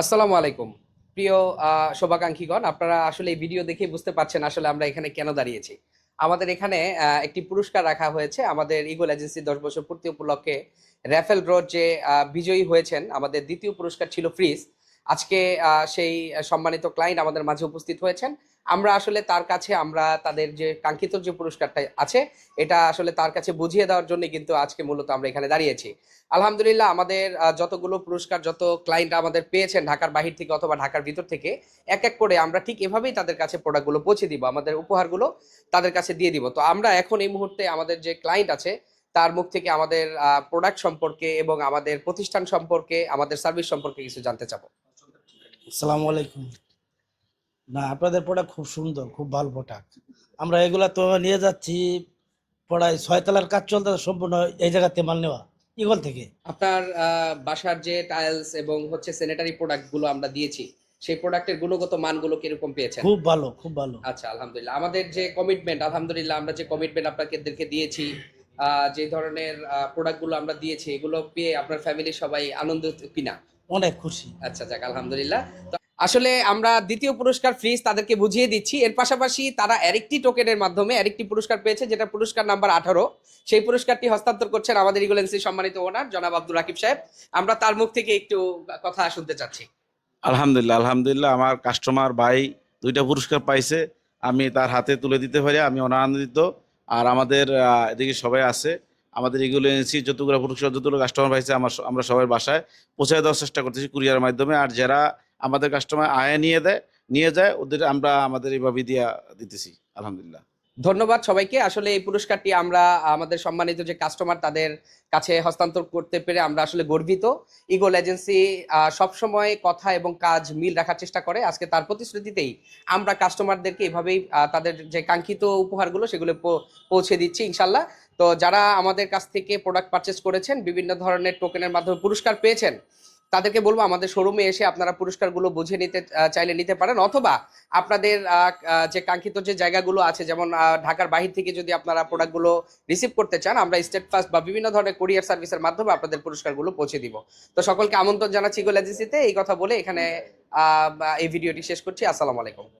আসসালামু আলাইকুম। প্রিয় শোভাকাঙ্ক্ষীগণ, আপনারা আসলে এই ভিডিও দেখে বুঝতে পারছেন আসলে আমরা এখানে কেন দাঁড়িয়েছি। আমাদের এখানে একটি পুরস্কার রাখা হয়েছে। আমাদের ইগল এজেন্সি দশ বছর পূর্তি উপলক্ষে র্যাফেল রোড যে বিজয়ী হয়েছেন, আমাদের দ্বিতীয় পুরস্কার ছিল ফ্রিজ আজকে সেই সম্মানিত ক্লায়েন্ট আমাদের মাঝে উপস্থিত হয়েছেন। আমরা আসলে তার কাছে আমরা তাদের যে কাঙ্ক্ষিত যে পুরস্কারটা আছে, এটা আসলে তার কাছে বুঝিয়ে দেওয়ার জন্য কিন্তু আজকে মূলত আমরা এখানে দাঁড়িয়েছি। আলহামদুলিল্লাহ, আমাদের যতগুলো পুরস্কার, যত ক্লায়েন্ট আমাদের পেয়েছেন ঢাকার বাহির থেকে অথবা ঢাকার ভিতর থেকে, এক এক করে আমরা ঠিক এভাবেই তাদের কাছে প্রোডাক্টগুলো পৌঁছে দিব, আমাদের উপহারগুলো তাদের কাছে দিয়ে দিব। তো আমরা এখন এই মুহূর্তে আমাদের যে ক্লায়েন্ট আছে, তার মুখ থেকে আমাদের প্রোডাক্ট সম্পর্কে এবং আমাদের প্রতিষ্ঠান সম্পর্কে, আমাদের সার্ভিস সম্পর্কে কিছু জানতে চাবো। আসসালামু আলাইকুম। না আপনাদের প্রোডাক্ট খুব সুন্দর খুব ভালো প্রোডাক্ট। আমরা এগুলা তো নিয়ে যাচ্ছি পড়ায় ছয়তলার কাজ চলতে সম্পূর্ণ এই জায়গাতে মাল নেওয়া ইগল থেকে। আপনার বাসার যে টাইলস এবং হচ্ছে স্যানিটারি প্রোডাক্টগুলো আমরা দিয়েছি সেই প্রোডাক্টের গুণগত মানগুলো কীরকম পেয়েছেন? খুব ভালো খুব ভালো। আচ্ছা আলহামদুলিল্লাহ। আমাদের যে কমিটমেন্ট আলহামদুলিল্লাহ আমরা যে কমিটমেন্ট আপনাদেরকে দিয়েছি যে ধরনের প্রোডাক্টগুলো আমরা দিয়েছি এগুলো পেয়ে আপনার ফ্যামিলি সবাই আনন্দিত কিনা? অনেক খুশি। আচ্ছা যাক আলহামদুলিল্লাহ। আসলে আমরা দ্বিতীয় পুরস্কার ফ্রিজ তাদেরকে বুঝিয়ে দিচ্ছি। এর পাশাপাশি তারা আরেকটি টোকেনের মাধ্যমে আরেকটি পুরস্কার পেয়েছে যেটা পুরস্কার নাম্বার আঠারো। সেই পুরস্কারটি হস্তান্তর করছেন আমাদের ইগুলেন্সি সম্মানিত ওনার জনাব আব্দুল রাকিব সাহেব। আমরা তার মুখ থেকে একটু কথা শুনতে চাচ্ছি। আলহামদুলিল্লাহ আলহামদুলিল্লাহ আমার কাস্টমার ভাই দুইটা পুরস্কার পাইছে। আমি তার হাতে তুলে দিতে পারি আমি অনানন্দিত। আর আমাদের এদিকে সবাই আছে। আমাদের এগুলো এনেছি, যতগুলো পুরস্কার যতগুলো কাস্টমার পাইছে আমার আমরা সবাই বাসায় পৌঁছে দেওয়ার চেষ্টা করতেছি কুরিয়ার মাধ্যমে। আর যারা আমাদের কাস্টমার আয় নিয়ে দেয়, নিয়ে যায়, ওদের আমরা আমাদের এইভাবে দিয়া দিতেছি, আলহামদুলিল্লাহ। ধন্যবাদ সবাইকে। আসলে এই পুরস্কারটি আমরা, আমাদের সম্মানিত যে কাস্টমার তাদের কাছে হস্তান্তর করতে পেরে আমরা আসলে গর্বিত। ইগল এজেন্সি সবসময় কথা এবং কাজ মিল রাখার চেষ্টা করে। আজকে তার প্রতিশ্রুতিতেই আমরা কাস্টমারদেরকে এভাবেই তাদের যে কাঙ্ক্ষিত উপহারগুলো সেগুলো পৌঁছে দিচ্ছি ইনশাল্লাহ। তো যারা আমাদের কাছ থেকে প্রোডাক্ট পারচেস করেছেন, বিভিন্ন ধরনের টোকেনের মাধ্যমে পুরস্কার পেয়েছেন তাদেরকে বলব আমাদের শোরুমে এসে আপনারা পুরস্কারগুলো বুঝে নিতে চাইলে নিতে পারেন। অথবা আপনাদের যে কাঙ্ক্ষিত যে জায়গাগুলো আছে, যেমন ঢাকার বাহির থেকে যদি আপনারা প্রোডাক্টগুলো রিসিভ করতে চান, আমরা স্টেট ফাস্ট বা বিভিন্ন ধরনের কোরিয়ার সার্ভিসের মাধ্যমে আপনাদের পুরস্কারগুলো পৌঁছে দিব। তো সকলকে আমন্ত্রণ জানাচ্ছি গোল এজেন্সিতে এই কথা বলে এখানে এই ভিডিওটি শেষ করছি। আসসালামু আলাইকুম।